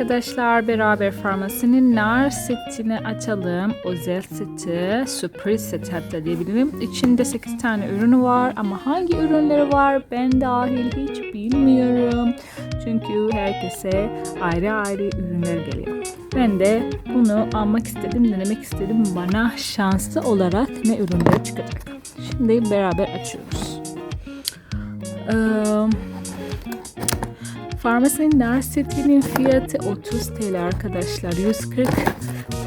arkadaşlar beraber farmasinin nar setini açalım. Özel seti, sürpriz seti hatta diyebilirim. İçinde 8 tane ürünü var ama hangi ürünleri var ben dahil hiç bilmiyorum. Çünkü herkese ayrı ayrı ürünler geliyor. Ben de bunu almak istedim, denemek istedim. Bana şanslı olarak ne ürünler çıkacak. Şimdi beraber açıyoruz. Ee, Farmasinin nar setinin fiyatı 30 TL arkadaşlar. 140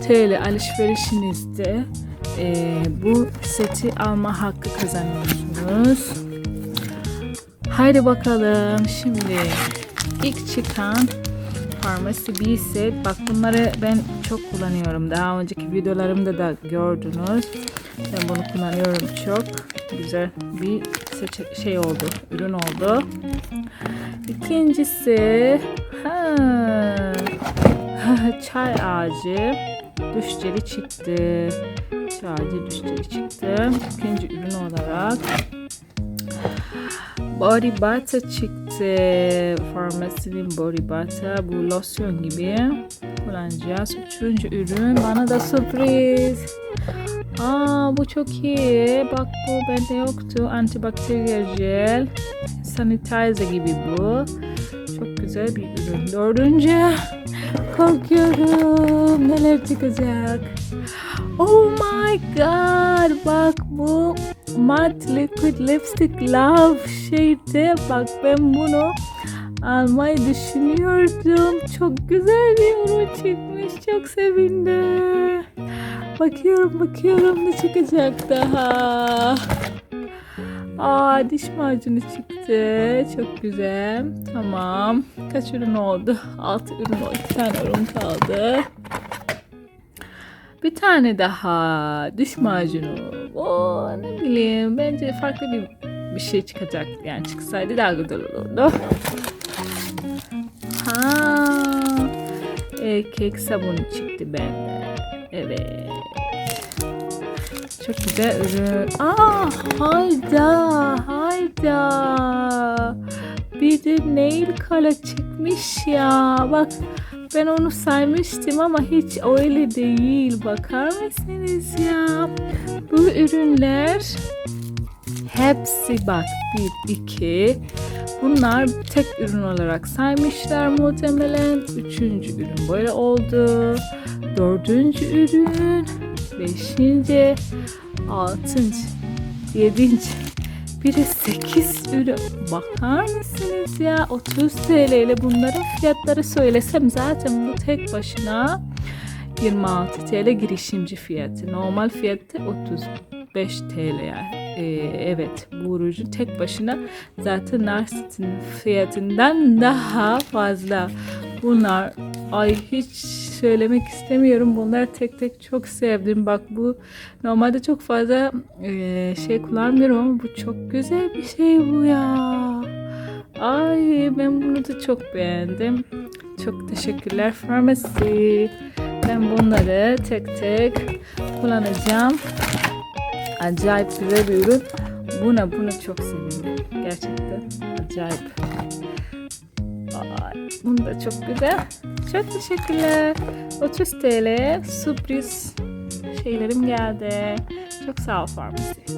TL alışverişinizde e, bu seti alma hakkı kazanıyorsunuz. Haydi bakalım şimdi ilk çıkan farmasi bir set. Bak bunları ben çok kullanıyorum. Daha önceki videolarımda da gördünüz. Ben bunu kullanıyorum çok. Güzel bir şey oldu. Ürün oldu. İkincisi ha, çay ağacı duş jeli çıktı. Çay ağacı duş jeli çıktı. İkinci ürün olarak body butter çıktı. Farmasinin body butter. Bu losyon gibi kullanacağız. Üçüncü ürün bana da sürpriz. Aa bu çok iyi. Bak bu bende yoktu. Antibakteriyel jel. Sanitizer gibi bu. Çok güzel bir ürün. Dördüncü. Korkuyorum. Neler çıkacak? Oh my god. Bak bu matte liquid lipstick love şeyde. Bak ben bunu almayı düşünüyordum. Çok güzel bir ürün çıkmış. Çok sevindim. Bakıyorum bakıyorum ne çıkacak daha. Aa diş macunu çıktı. Çok güzel. Tamam. Kaç ürün oldu? 6 ürün oldu. 2 tane ürün kaldı. Bir tane daha diş macunu. Oo ne bileyim. Bence farklı bir bir şey çıkacak. Yani çıksaydı daha güzel olurdu. Ha. Erkek sabunu çıktı bende. Evet. Çok güzel ürün. Aa, hayda, hayda. Bir de nail color çıkmış ya. Bak ben onu saymıştım ama hiç öyle değil. Bakar mısınız ya? Bu ürünler hepsi bak bir iki Bunlar tek ürün olarak saymışlar muhtemelen. Üçüncü ürün böyle oldu. Dördüncü ürün. Beşinci. Altıncı. Yedinci. Biri 8 ürün. Bakar mısınız ya? 30 TL ile bunların fiyatları söylesem zaten bu tek başına 26 TL girişimci fiyatı. Normal fiyatı 35 TL yani. Ee, evet bu ürün tek başına zaten Narset'in fiyatından daha fazla. Bunlar ay hiç söylemek istemiyorum. Bunlar tek tek çok sevdim. Bak bu normalde çok fazla e, şey kullanmıyorum ama bu çok güzel bir şey bu ya. Ay ben bunu da çok beğendim. Çok teşekkürler Pharmacy. Ben bunları tek tek kullanacağım. Acayip güzel bir ürün. Buna bunu çok sevindim. Gerçekten acayip. Ay, bunu da çok güzel. Çok teşekkürler. 30 TL sürpriz şeylerim geldi. Çok sağ ol Pharmacy.